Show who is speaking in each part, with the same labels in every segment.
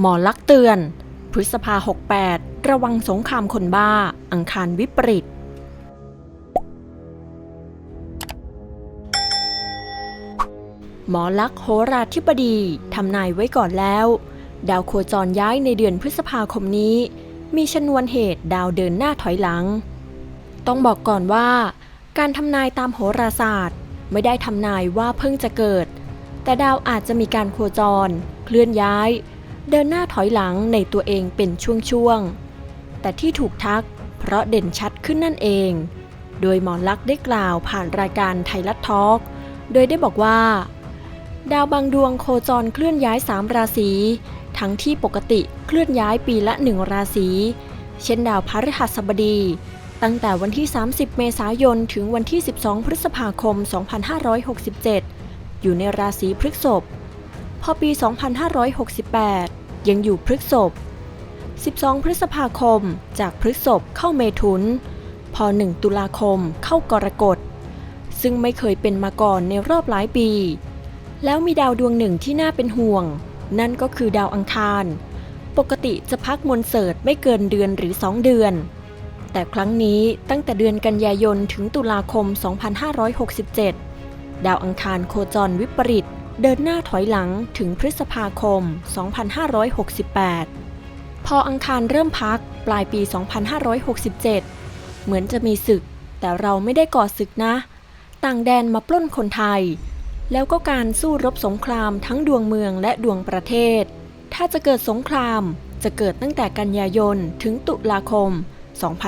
Speaker 1: หมอลักเตือน พฤษภา 68 ระวังสงครามคนบ้า อังคารวิปริต หมอลักโหราธิบดีทำนายไว้ก่อนแล้ว ดาวโคจรย้ายในเดือนพฤษภาคมนี้ มีชนวนเหตุดาวเดินหน้าถอยหลัง ต้องบอกก่อนว่า การทำนายตามโหราศาสตร์ ไม่ได้ทำนายว่าเพิ่งจะเกิด แต่ดาวอาจจะมีการโคจร เคลื่อนย้าย เดินหน้าถอยหลังในตัวเองเป็นช่วงๆ แต่ที่ถูกทักเพราะเด่นชัดขึ้นนั่นเอง โดยหมอลักษ์ได้กล่าวผ่านรายการไทยรัฐทอล์กโดยได้บอกว่า ดาวบางดวงโคจรเคลื่อนย้าย3ราศี ทั้งที่ปกติเคลื่อนย้ายปีละ1ราศี เช่นดาวพฤหัสบดี ตั้งแต่วันที่ 30 เมษายน ถึงวันที่ 12 พฤษภาคม 2567 อยู่ในราศีพฤษภ พอปี 2568 ยังอยู่พฤกษภ12 พฤษภาคมจากพฤษภเข้าเมถุน พอ 1 ตุลาคมเข้ากรกฎ ซึ่งไม่เคยเป็นมาก่อนในรอบหลายปี แล้วมีดาวดวงหนึ่งที่น่าเป็นห่วง นั่นก็คือดาวอังคาร ปกติจะพักมนต์เสิร์ตไม่เกินเดือนหรือ 2 เดือน แต่ครั้งนี้ตั้งแต่เดือนกันยายนถึงตุลาคม 2567 ดาวอังคารโคจรวิปริต เดินหน้าถอยหลังถึงพฤษภาคม 2568 พออังคารเริ่มพักปลายปี 2567 เหมือนจะมีศึก แต่เราไม่ได้ก่อศึกนะ ต่างแดนมาปล้นคนไทย แล้วก็การสู้รบสงครามทั้งดวงเมืองและดวงประเทศ ถ้าจะเกิดสงครามจะเกิดตั้งแต่กันยายนถึงตุลาคม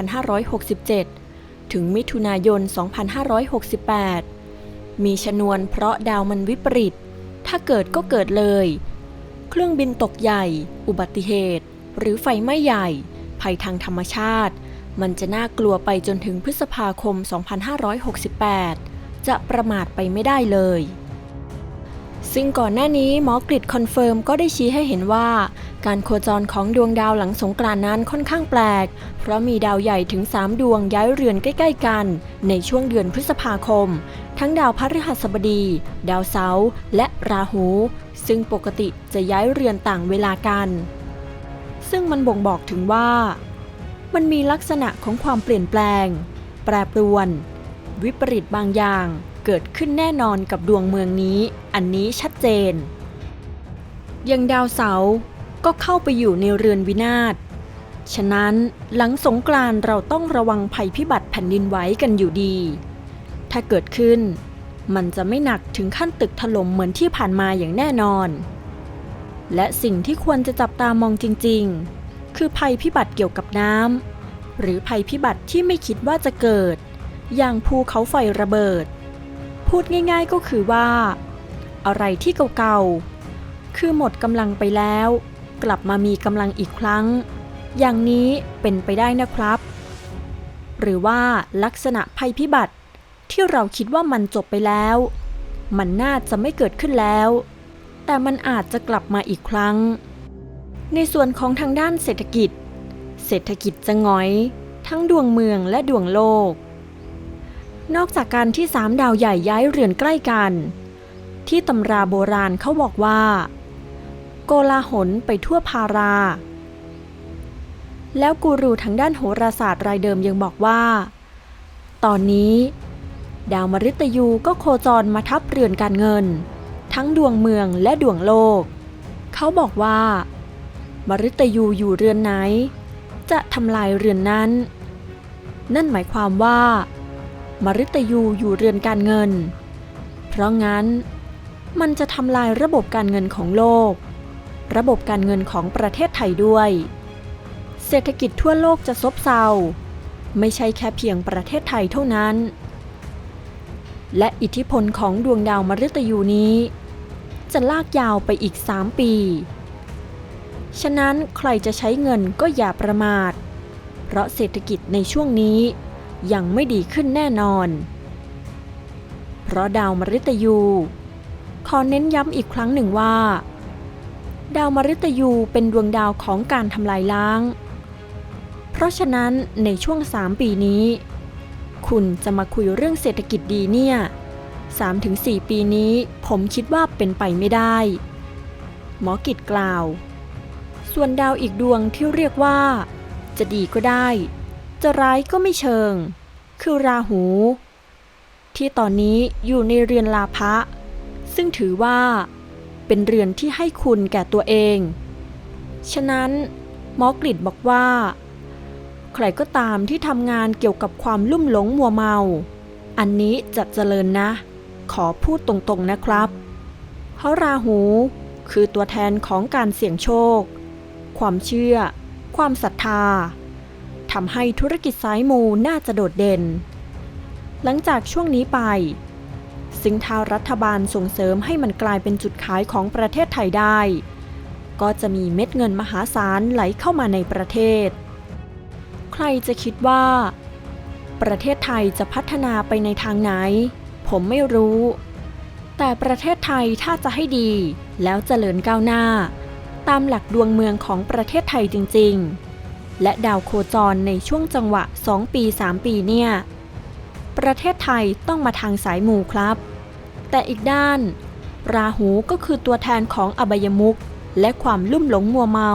Speaker 1: 2567 ถึงมิถุนายน 2568 มีชนวนเพราะดาวมันวิปริต ถ้าเกิดก็เกิดเลย เครื่องบินตกใหญ่ อุบัติเหตุ หรือไฟไหม้ใหญ่ ภัยทางธรรมชาติ มันจะน่ากลัวไปจนถึงพฤษภาคม 2568 จะประมาทไปไม่ได้เลย ซึ่งก่อนหน้านี้หมอกริดคอนเฟิร์มก็ได้ชี้ให้เห็นว่า การโคจรของดวงดาวหลังสงกรานนั้นค่อนข้างแปลก เพราะมีดาวใหญ่ถึง 3 ดวงย้ายเรือนใกล้ ๆ กัน ในช่วงเดือนพฤษภาคม ทั้งดาวพฤหัสบดี ดาวเสาร์และราหู ซึ่งปกติจะย้ายเรือนต่างเวลากัน ซึ่งมันบ่งบอกถึงว่า มันมีลักษณะของความเปลี่ยนแปลง แปรปรวน วิปริตบางอย่างเกิดขึ้นแน่นอนกับดวงเมืองนี้ อันนี้ชัดเจน ยังดาวเสาร์ก็เข้าไปอยู่ในเรือนวินาศฉะนั้นหลังสงกรานต์เราต้องระวังภัยพิบัติแผ่นดินไหวกันอยู่ดี ถ้าเกิดขึ้น มันจะไม่หนักถึงขั้นตึกถล่มเหมือนที่ผ่านมาอย่างแน่นอน และสิ่งที่ควรจะจับตามองจริง ๆ คือภัยพิบัติเกี่ยวกับน้ำหรือภัยพิบัติที่ไม่คิดว่าจะเกิด อย่างภูเขาไฟระเบิด พูดง่าย ๆก็คือว่า อะไรที่เก่าๆคือหมดกำลังไปแล้ว กลับมามีกำลังอีกครั้ง อย่างนี้เป็นไปได้นะครับหรือว่าลักษณะภัยพิบัติ ที่เราคิดว่ามันจบไปแล้ว มันน่าจะไม่เกิดขึ้นแล้ว แต่มันอาจจะกลับมาอีกครั้ง ในส่วนของทางด้านเศรษฐกิจ เศรษฐกิจจะงอย ทั้งดวงเมืองและดวงโลก นอกจากการที่สามดาวใหญ่ย้ายเรือนใกล้กัน ที่ตำราโบราณเขาบอกว่า โกลาหลไปทั่วพาราแล้วกูรูทางด้านโหราศาสตร์รายเดิมยังบอกว่า ตอนนี้ ดาวมฤตยูก็โคจรมาทับเรือนการเงิน ทั้งดวงเมืองและดวงโลก เขาบอกว่า มฤตยูอยู่เรือนไหน จะทำลายเรือนนั้น นั่นหมายความว่า มฤตยูอยู่เรือนการเงิน เพราะงั้น มันจะทำลายระบบการเงินของโลก ระบบการเงินของประเทศไทยด้วย เศรษฐกิจทั่วโลกจะซบเซาไม่ใช่แค่เพียงประเทศไทยเท่านั้น และอิทธิพลของดวงดาวมฤตยูนี้ จะลากยาวไปอีก 3 ปี ฉะนั้นใครจะใช้เงินก็อย่าประมาท เพราะเศรษฐกิจในช่วงนี้ยังไม่ดีขึ้นแน่นอน เพราะดาวมฤตยู ขอเน้นย้ำอีกครั้งหนึ่งว่า ดาวมฤตยูเป็นดวงดาวของการทำลายล้าง เพราะฉะนั้นในช่วง 3 ปีนี้ คุณจะมาคุยเรื่องเศรษฐกิจดีเนี่ย 3-4 ปีนี้ผมคิดว่าเป็นไปไม่ได้ หมอกิจกล่าว ส่วนดาวอีกดวงที่เรียกว่า จะดีก็ได้ จะร้ายก็ไม่เชิง คือราหู ที่ตอนนี้อยู่ในเรือนลาภะซึ่งถือว่าเป็นเรือนที่ให้คุณแก่ตัวเอง ฉะนั้นหมอกริดบอกว่า ใครก็ตามที่ทำงานเกี่ยวกับความลุ่มหลงมัวเมา อันนี้จะเจริญนะ ขอพูดตรงๆนะครับ เพราะราหูคือตัวแทนของการเสี่ยงโชค ความเชื่อ ความศรัทธาทำให้ธุรกิจสายมูน่าจะโดดเด่น หลังจากช่วงนี้ไป ซึ่งถ้ารัฐบาลส่งเสริมให้มันกลายเป็นจุดขายของประเทศไทยได้ ก็จะมีเม็ดเงินมหาศาลไหลเข้ามาในประเทศ ใครจะคิดว่า ประเทศไทยจะพัฒนาไปในทางไหน ผมไม่รู้ แต่ประเทศไทยถ้าจะให้ดี แล้วเจริญก้าวหน้า ตามหลักดวงเมืองของประเทศไทยจริง ๆ และดาวโคจรในช่วงจังหวะ 2 ปี 3 ปีเนี่ย ประเทศไทยต้องมาทางสายมูครับ แต่อีกด้าน ราหูก็คือตัวแทนของอบายมุขและความลุ่มหลงมัวเมา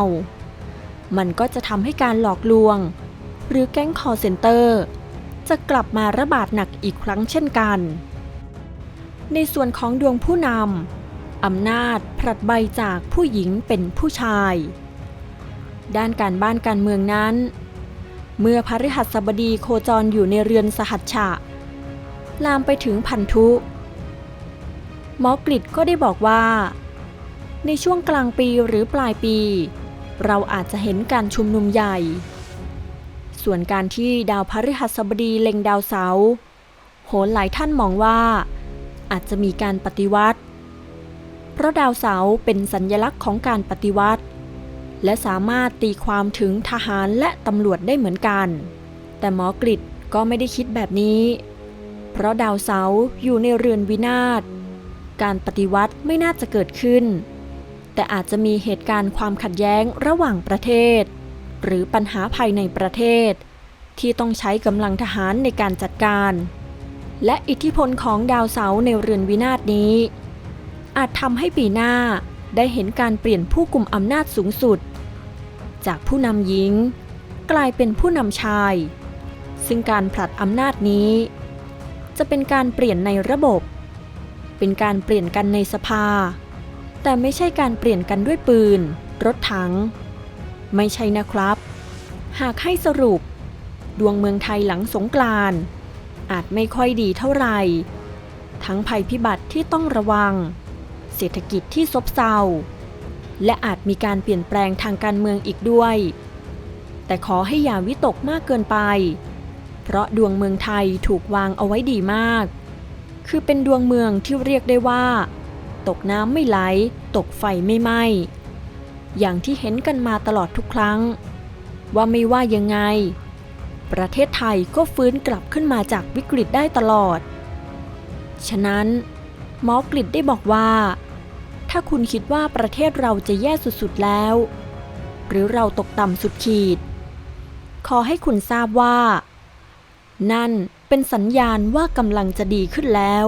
Speaker 1: มันก็จะทำให้การหลอกลวง หรือแก๊งคอร์เซนเตอร์ จะกลับมาระบาดหนักอีกครั้งเช่นกัน ในส่วนของดวงผู้นำอำนาจผลัดใบจากผู้หญิงเป็นผู้ชาย ด้านการบ้านการเมืองนั้น เมื่อพฤหัสบดีโคจรอยู่ในเรือนสหัชชะ ลามไปถึงพันธุ หมอกริดก็ได้บอกว่า ในช่วงกลางปีหรือปลายปีเราอาจจะเห็นการชุมนุมใหญ่ ส่วนการที่ดาวพฤหัสบดีเล็งดาวเสาร์โหนหลายท่านมองว่า อาจจะมีการปฏิวัติ เพราะดาวเสาร์เป็นสัญญลักษณ์ของการปฏิวัติ และสามารถตีความถึงทหารและตำรวจได้เหมือนกัน แต่หมอกริดก็ไม่ได้คิดแบบนี้ เพราะดาวเสาร์อยู่ในเรือนวินาศ การปฏิวัติไม่น่าจะเกิดขึ้น แต่อาจจะมีเหตุการณ์ความขัดแย้งระหว่างประเทศ หรือปัญหาภายในประเทศ ที่ต้องใช้กำลังทหารในการจัดการ และอิทธิพลของดาวเสาร์ในเรือนวินาศนี้ อาจทำให้ปีหน้าได้เห็นการเปลี่ยนผู้กลุ่มอำนาจสูงสุด จากผู้นำหญิง กลายเป็นผู้นำชาย ซึ่งการผลัดอำนาจนี้ จะเป็นการเปลี่ยนในระบบ เป็นการเปลี่ยนกันในสภา แต่ไม่ใช่การเปลี่ยนกันด้วยปืน รถถัง ไม่ใช่นะครับ หากให้สรุป ดวงเมืองไทยหลังสงกรานต์อาจไม่ค่อยดีเท่าไหร่ ทั้งภัยพิบัติที่ต้องระวัง เศรษฐกิจที่ซบเซา และอาจมีการเปลี่ยนแปลงทางการเมืองอีกด้วย แต่ขอให้อย่าวิตกมากเกินไป เพราะดวงเมืองไทยถูกวางเอาไว้ดีมาก คือเป็นดวงเมืองที่เรียกได้ว่า ตกน้ำไม่ไหล ตกไฟไม่ไหม้ อย่างที่เห็นกันมาตลอดทุกครั้ง ว่าไม่ว่ายังไง ประเทศไทยก็ฟื้นกลับขึ้นมาจากวิกฤตได้ตลอด ฉะนั้นหมอกฤษได้บอกว่า ถ้าคุณคิดว่าประเทศเราจะแย่สุดๆแล้ว หรือเราตกต่ำสุดขีด ขอให้คุณทราบว่า นั่นเป็นสัญญาณว่ากำลังจะดีขึ้นแล้ว